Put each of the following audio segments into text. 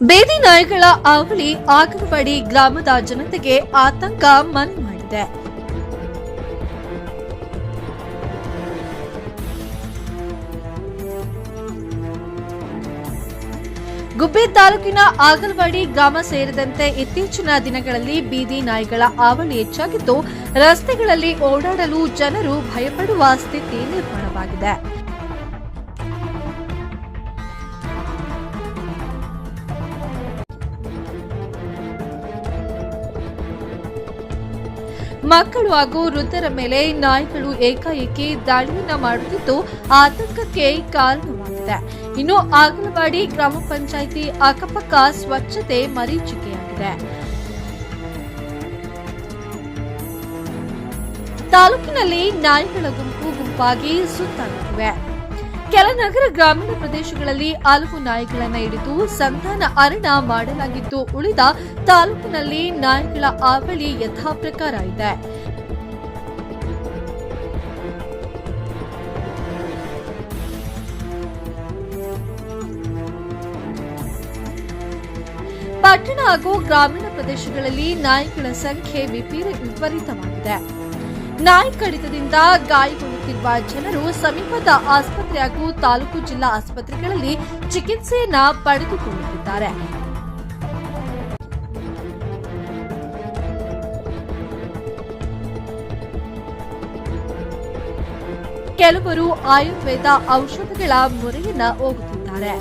ಬೇದಿ ನಾಯಿಗಳ ಅವಳಿ ಆಗರವಾಡಿ ಗ್ರಾಮದ ಜನತೆಗೆ ಆತಂಕ ಮನೆ ಮಾಡಿದೆ. ಗುಬ್ಬಿ ತಾಲೂಕಿನ ಆಗಲ್ವಾಡಿ ಗ್ರಾಮ ಸೇರಿದಂತೆ ಇತ್ತೀಚಿನ ದಿನಗಳಲ್ಲಿ ಬೀದಿ ನಾಯಿಗಳ ಆವಳಿ ಹೆಚ್ಚಾಗಿದ್ದು, ರಸ್ತೆಗಳಲ್ಲಿ ಓಡಾಡಲು ಜನರು ಭಯಪಡುವ ಸ್ಥಿತಿ ನಿರ್ಮಾಣವಾಗಿದೆ. ಮಕ್ಕಳು ಹಾಗೂ ವೃದ್ಧರ ಮೇಲೆ ನಾಯಿಗಳು ಏಕಾಏಕಿ ದಾಳಿಯನ್ನ ಮಾಡುತ್ತಿದ್ದು ಆತಂಕಕ್ಕೆ ಕಾರಣವಾಗಿದೆ. ಇನ್ನು ಆಗಲವಾಡಿ ಗ್ರಾಮ ಪಂಚಾಯಿತಿ ಅಕ್ಕಪಕ್ಕ ಸ್ವಚ್ಛತೆ ಮರೀಚಿಕೆಯಾಗಿದೆ. ತಾಲೂಕಿನಲ್ಲಿ ನಾಯಿಗಳ ಗುಂಪು ಗುಂಪಾಗಿ ಸುತ್ತಾಡುತ್ತಿವೆ. ಕೆಲ ನಗರ ಗ್ರಾಮೀಣ ಪ್ರದೇಶಗಳಲ್ಲಿ ಹಲವು ನಾಯಿಗಳನ್ನು ಹಿಡಿದು ಸಂತಾನ ಅರಣ ಮಾಡಲಾಗಿದ್ದು ಉಳಿದ ತಾಲೂಕಿನಲ್ಲಿ ನಾಯಿಗಳ ಅವಳಿ ಯಥಾಪ್ರಕಾರ ಇದೆ. ಪಟ್ಟಣ ಹಾಗೂ ಗ್ರಾಮೀಣ ಪ್ರದೇಶಗಳಲ್ಲಿ ನಾಯಿಗಳ ಸಂಖ್ಯೆ ವಿಪರೀ ವಿಪರೀತವಾಗಿದೆ. ನಾಯಿ ಕಡಿತದಿಂದ ಗಾಯಗೊಳ್ಳುತ್ತಿರುವ ಜನರು ಸಮೀಪದ ಆಸ್ಪತ್ರೆ ಹಾಗೂ ತಾಲೂಕು ಜಿಲ್ಲಾ ಆಸ್ಪತ್ರೆಗಳಲ್ಲಿ ಚಿಕಿತ್ಸೆಯನ್ನ ಪಡೆದುಕೊಳ್ಳುತ್ತಿದ್ದಾರೆ. ಕೆಲವರು ಆಯುರ್ವೇದ ಔಷಧಗಳ ಮೊರೆಯನ್ನ ಹೋಗುತ್ತಿದ್ದಾರೆ.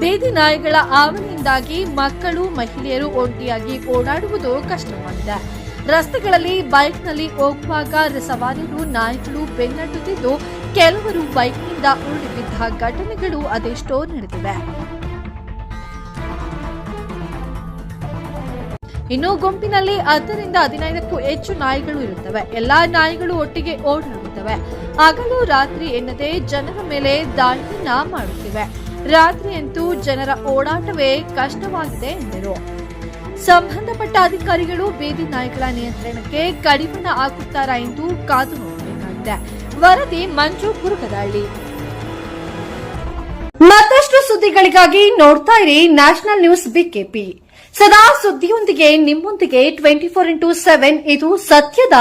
ಬೇದಿ ನಾಯಿಗಳ ಆವರಣದಿಂದಾಗಿ ಮಕ್ಕಳು, ಮಹಿಳೆಯರು ಒಂಟಿಯಾಗಿ ಓಡಾಡುವುದು ಕಷ್ಟವಾಗಿದೆ. ರಸ್ತೆಗಳಲ್ಲಿ, ಬೈಕ್ನಲ್ಲಿ ಹೋಗುವಾಗ ಸವಾರರು, ನಾಯಿಗಳು ಬೆನ್ನಟ್ಟುತ್ತಿದ್ದು, ಕೆಲವರು ಬೈಕ್ನಿಂದ ಉರುಳಿ ಬಿದ್ದ ಘಟನೆಗಳು ಅದೆಷ್ಟೋ ನಡೆದಿವೆ. ಇನ್ನು ಗುಂಪಿನಲ್ಲಿ ಹತ್ತರಿಂದ ಹದಿನೈದಕ್ಕೂ ಹೆಚ್ಚು ನಾಯಿಗಳು ಇರುತ್ತವೆ. ಎಲ್ಲಾ ನಾಯಿಗಳು ಒಟ್ಟಿಗೆ ಓಡಾಡುತ್ತವೆ. ಹಗಲು ರಾತ್ರಿ ಎನ್ನದೆ ಜನರ ಮೇಲೆ ದಾಳಿಯನ್ನ ಮಾಡುತ್ತಿವೆ. ರಾತ್ರಿಯಂತೂ ಜನರ ಓಡಾಟವೇ ಕಷ್ಟವಾಗಿದೆ ಎಂದರು. ಸಂಬಂಧಪಟ್ಟ ಅಧಿಕಾರಿಗಳು ಬೇದಿ ನಾಯಿಗಳ ನಿಯಂತ್ರಣಕ್ಕೆ ಕಡಿವಾಣ ಹಾಕುತ್ತಾರಾ ಎಂದು ಕಾದು ನೋಡಬೇಕಾಗಿದೆ. ವರದಿ ಮಂಜು ಕುರುಕದಹಳ್ಳಿ ಮತ್ತಷ್ಟು ಸುದ್ದಿಗಳಿಗಾಗಿ ನೋಡ್ತಾ ಇರಿ ನ್ಯಾಷನಲ್ ನ್ಯೂಸ್ ಬಿಕೆಪಿ. ಸದಾ ಸುದ್ದಿಯೊಂದಿಗೆ ನಿಮ್ಮೊಂದಿಗೆ ಟ್ವೆಂಟಿ ಫೋರ್ ಇಂಟು ಸೆವೆನ್ ಇದು ಸತ್ಯದ